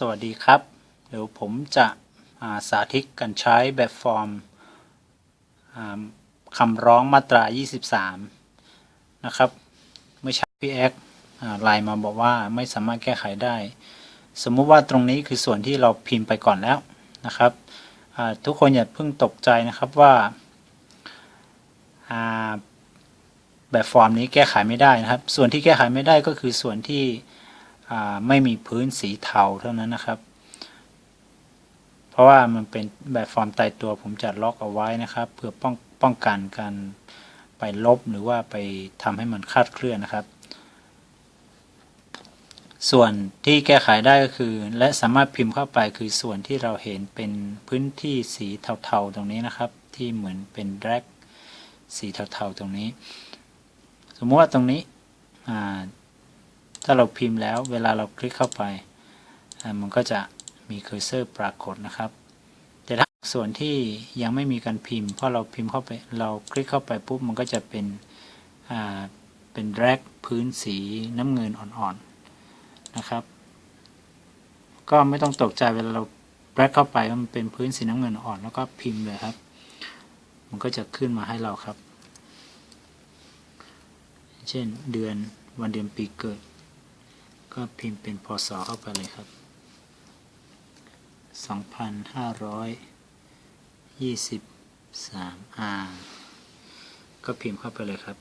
สวัสดีครับ เดี๋ยวผมจะาสาธิตการใช้แบบฟอร์มคำร้องมาตรา 23 นะครับ เมื่อเช้พี่แอ็กอ่าไลน์มาบอกว่าไม่สามารถแก้ไขได้ สมมุติว่าตรงนี้คือส่วนที่เราพิมพ์ไปก่อนแล้วนะครับ ทุกคนอย่าเพิ่งตกใจนะครับว่าาแบบฟอร์มนี้แก้ไขไม่ได้นะครับ ส่วนที่แก้ไขไม่ได้ก็คือส่วนที่ ไม่มีพื้นสีเทาเท่านั้นนะครับ เพราะว่ามันเป็นแบบฟอร์มตายตัวผมจะล็อกเอาไว้นะครับ เพื่อป้องป้องกันการไปลบหรือว่าไปทำให้มันคลาดเคลื่อนนะครับ ส่วนที่แก้ไขได้ก็คือ และสามารถพิมพ์เข้าไปคือส่วนที่เราเห็นเป็นพื้นที่สีเทาๆตรงนี้นะครับ ที่เหมือนเป็นแดรกสีเทาๆตรงนี้ สมมติว่าตรงนี้อ่า ถ้าเราพิมพ์แล้วเวลาเราคลิกเข้าไป มันก็จะมีเคอร์เซอร์ปรากฏนะครับ แต่ถ้าส่วนที่ยังไม่มีการพิมพ์พอเราพิมพ์เข้าไปเราคลิกเข้าไปปุ๊บมันก็จะเป็นเป็นแรกพื้นสีน้ำเงินอ่อนๆนะครับ ก็ไม่ต้องตกใจเวลาเราแรกเข้าไปมันเป็นพื้นสีน้ำเงินอ่อนแล้วก็พิมพ์เลยครับ มันก็จะขึ้นมาให้เราครับ เช่นเดือนวันเดือนปีเกิด ก็พิมพ์เป็นพศเข้าไปเลยครับ 2523อ่าก็พิมพ์เข้าไปเลยครับ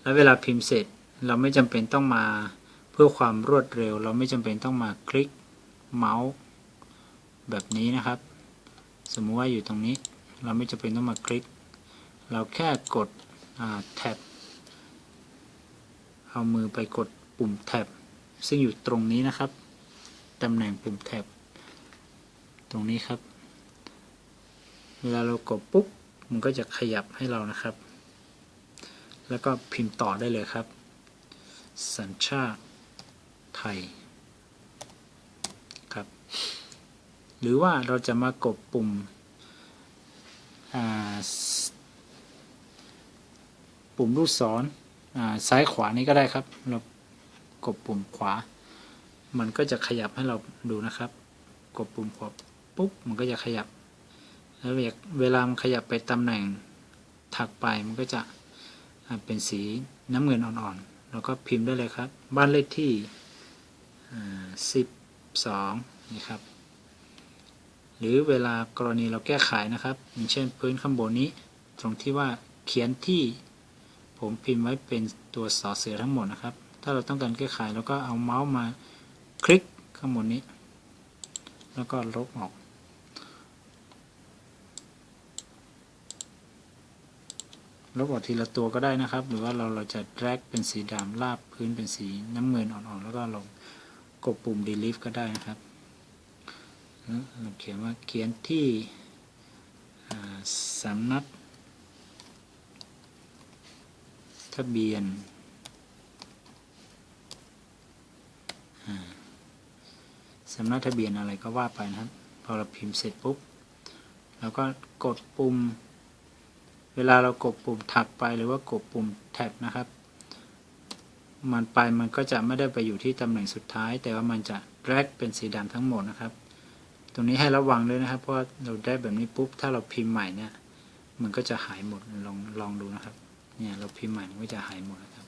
แล้วเวลาพิมพ์เสร็จเราไม่จำเป็นต้องมาเพื่อความรวดเร็ว เราไม่จำเป็นต้องมาคลิกเมาส์แบบนี้นะครับ สมมุติว่าอยู่ตรงนี้ เราไม่จำเป็นต้องมาคลิก เราแค่กดแท็บเอามือไปกดปุ่มแท็บ ซึ่งอยู่ตรงนี้นะครับ ตำแหน่งปุ่มแท็บ ตรงนี้ครับ เวลาเรากดปุ๊บ มันก็จะขยับให้เรานะครับ แล้วก็พิมพ์ต่อได้เลยครับ สัญชาติไทยครับ หรือว่าเราจะมากดปุ่มปุ่มลูกศรซ้ายขวานี้ก็ได้ครับเรา กดปุ่มขวา มันก็จะขยับให้เราดูนะครับ กดปุ่มขวาปุ๊บมันก็จะขยับ แล้วเวลามันขยับไปตำแหน่งถัดไปมันก็จะเป็นสีน้ำเงินอ่อนๆแล้วก็พิมพ์ได้เลยครับ บ้านเลขที่สิบสองนี่ครับหรือเวลากรณีเราแก้ไขนะครับ อย่างเช่นพื้นข้างบนนี้ ตรงที่ว่าเขียนที่ผมพิมพ์ไว้เป็นตัวสอเสือทั้งหมดนะครับ ถ้าเราต้องการแก้ไขเราก็เอาเมาส์มาคลิกข้างบนนี้ แล้วก็ลบออก ลบออกทีละตัวก็ได้นะครับ หรือว่าเราเราจะแดรกเป็นสีดำลาบพื้นเป็นสีน้ำเงินอ่อนๆ แล้วก็ลงกดปุ่ม delete ก็ได้นะครับเราเขียนว่าเขียนที่สำนักทะเบียน สำนักทะเบียนอะไรก็ว่าไปนะครับ พอเราพิมพ์เสร็จปุ๊บเราก็กดปุ่ม เวลาเรากดปุ่มถัดไปหรือว่ากดปุ่มแท็บนะครับ มันไปมันก็จะไม่ได้ไปอยู่ที่ตำแหน่งสุดท้าย แต่ว่ามันจะแรกเป็นสีดำทั้งหมดนะครับ ตรงนี้ให้ระวังด้วยนะครับ เพราะเราได้แบบนี้ปุ๊บถ้าเราพิมพ์ใหม่เนี่ย มันก็จะหายหมดลองลองดูนะครับเนี่ยเราพิมพ์ใหม่มันก็จะหายหมดนะครับ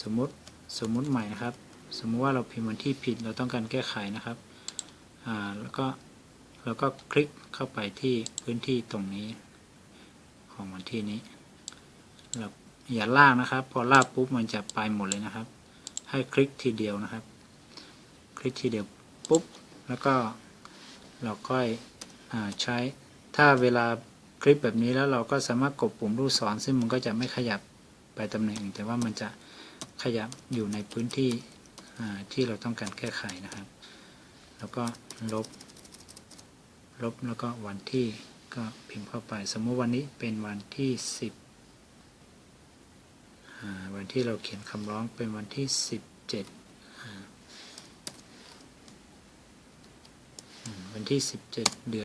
สมมติสมมติใหม่นะครับ สมมุติว่าเราพิมพ์วันที่ผิดเราต้องการแก้ไขนะครับอ่าแล้วก็เราก็คลิกเข้าไปที่พื้นที่ตรงนี้ ของวันที่นี้เราอย่าลากนะครับ พอลากปุ๊บมันจะไปหมดเลยนะครับ ให้คลิกทีเดียวนะครับ คลิกทีเดียวปุ๊บแล้วก็เราก็ใช้ ถ้าเวลาคลิปแบบนี้แล้วเราก็สามารถกดปุ่มลูกศรซึ่งมันก็จะไม่ขยับไปตำแหน่งแต่ว่ามันจะขยับอยู่ในพื้นที่ ที่เราต้องการแก้ไขนะครับ แล้วก็ลบ ลบแล้วก็วันที่ก็พิมพ์เข้าไป สมมุติวันนี้เป็นวันที่ 10 วันที่เราเขียนคำร้องเป็นวันที่ 17 วันที่ 17 เดือน